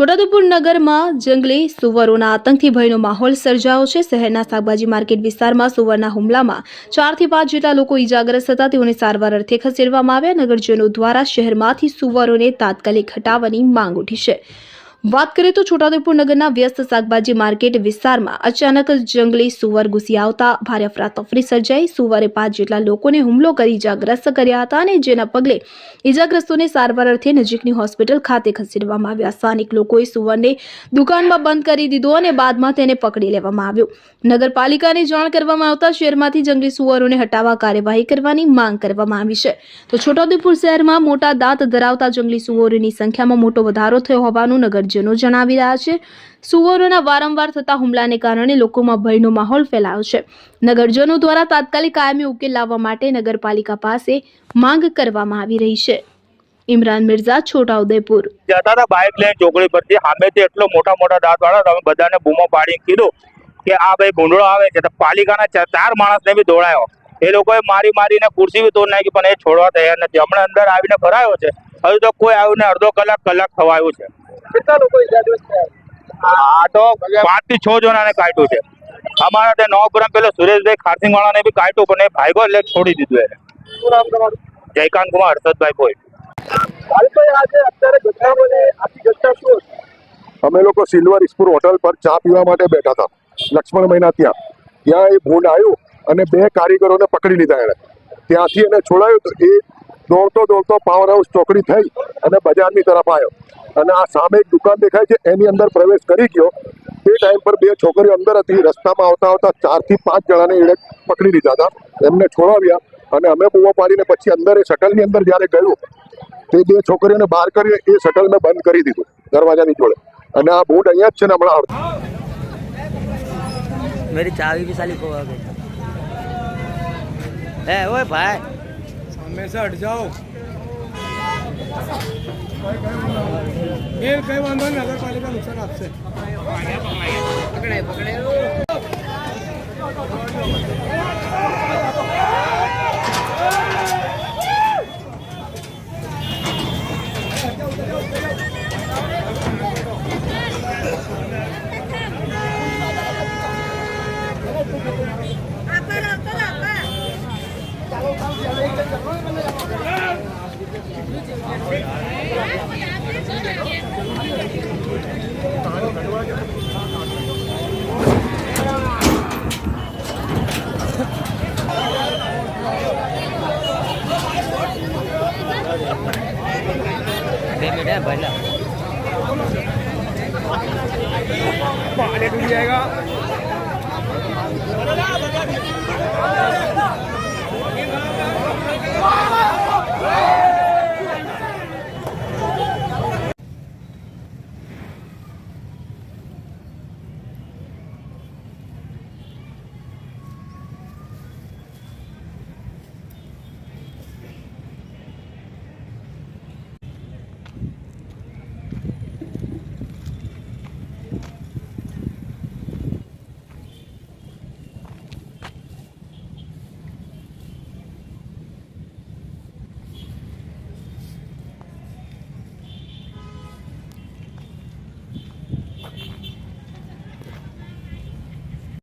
છોટાઉદેપુર નગરમાં જંગલી સુવરોના આતંકથી ભયનો માહોલ સર્જાયો છે. શહેરના શાકભાજી માર્કેટ વિસ્તારમાં સુવરના હુમલામાં ચારથી પાંચ જેટલા લોકો ઈજાગ્રસ્ત હતા. તેઓને સારવાર અર્થે ખસેડવામાં આવ્યા. નગરજનો દ્વારા શહેરમાંથી સુવરોને તાત્કાલિક હટાવવાની માંગ ઉઠી છે. વાત કરીએ તો છોટાઉદેપુર નગરના વ્યસ્ત શાકભાજી માર્કેટ વિસ્તારમાં અચાનક જંગલી સુવર ઘૂસી આવતા, ભારે અફરાતફરી સર્જાઈ. સુવરે પાંચ જેટલા લોકોને હુમલો કરી ઇજાગ્રસ્ત કર્યા હતા અને જેના પગલે ઈજાગ્રસ્તોને સારવાર અર્થે નજીકની હોસ્પિટલ ખાતે ખસેડવામાં આવ્યા. સ્થાનિક લોકોએ સુવરને દુકાનમાં બંધ કરી દીધો અને બાદમાં તેને પકડી લેવામાં આવ્યો. નગરપાલિકાને જાણ કરવામાં આવતા શહેરમાંથી જંગલી સુવરોને હટાવવા કાર્યવાહી કરવાની માંગ કરવામાં આવી છે. તો છોટાઉદેપુર શહેરમાં મોટા દાંત ધરાવતા જંગલી સુવરોની સંખ્યામાં મોટો વધારો થયો હોવાનું નગરજનો જણાવી રહ્યા છે. સુવરોના વારંવાર થતા હુમલાને કારણે લોકોમાં ભયનો માહોલ ફેલાયો છે. નગરજનો દ્વારા તાત્કાલિક કાયમી ઉકેલ લાવવા માટે નગરપાલિકા પાસે માંગ કરવામાં આવી રહી છે. ઇમરાન મિર્ઝા છોટાઉદેપુર જતા હતા બાઇક લઈને ચોકડી પરથી સામેથી એટલો મોટા મોટા દાંત વાળા તમે બધાને બૂમો પાડી કીધું કે આ ભાઈ ભૂંડળો આવે છે તો પાલિકાના ચાર માણસને બી દોડાયો. એ લોકોએ મારી મારીને ખુરશી બી તોડ નાખી પણ એ છોડવા તૈયાર નથી. હમણાં અંદર આવીને ભરાયો છે. હજુ તો કોઈ આવીને અડધો કલાક કલાક થવાયું છે. કેટલા લોકો ઈજાગ્રસ્ત થયા આ તો પાંચથી છ જણાને કાઢ્યું છે. અમારા નવ નવપુરમ પેલો સુરેશભાઈ ખારસિંગ વાળાને બી કાઢ્યું પણ એ ભાઈગો એટલે છોડી દીધું એને. શું નામ તમારું? જયકાંત કુમાર હર્ષદભાઈ કોઈ અમે લોકો સિલ્વર સ્પૂર હોટલ પર ચા પીવા માટે બેઠા હતા. લક્ષ્મણ મહિના ત્યાં. ત્યાં એ ભૂંડ આવ્યું અને બે કારીગરોને પકડી લીધા એણે. ત્યાંથી એને છોડાયું તો એ દોડતો દોડતો પાવર હાઉસ ચોકડી થઈ અને બજારની તરફ આવ્યો અને આ સામે એક દુકાન દેખાય છે એની અંદર પ્રવેશ કરી ગયો. તે ટાઈમ પર બે છોકરીઓ અંદર હતી રસ્તામાં આવતા આવતા ચારથી પાંચ જણાને એણે પકડી લીધા હતા. એમને છોડાવ્યા અને અમે બૂવા પાડીને પછી અંદર એ શટલની અંદર જ્યારે ગયું તે બે છોકરીઓને બહાર કરી એ શટલ મેં બંધ કરી દીધું દરવાજાની જોડે. અને આ બૂટ અહીંયા જ છે ને હમણાં મેરી ચાવી બી સાલી ખોવા ગઈ. હે ઓય ભાઈ. સામે સે હટ જાઓ. બેન કઈ વાંધો નહીં નગરપાલિકા નુકસાન આપશે Thank you. पानी डूब जाएगा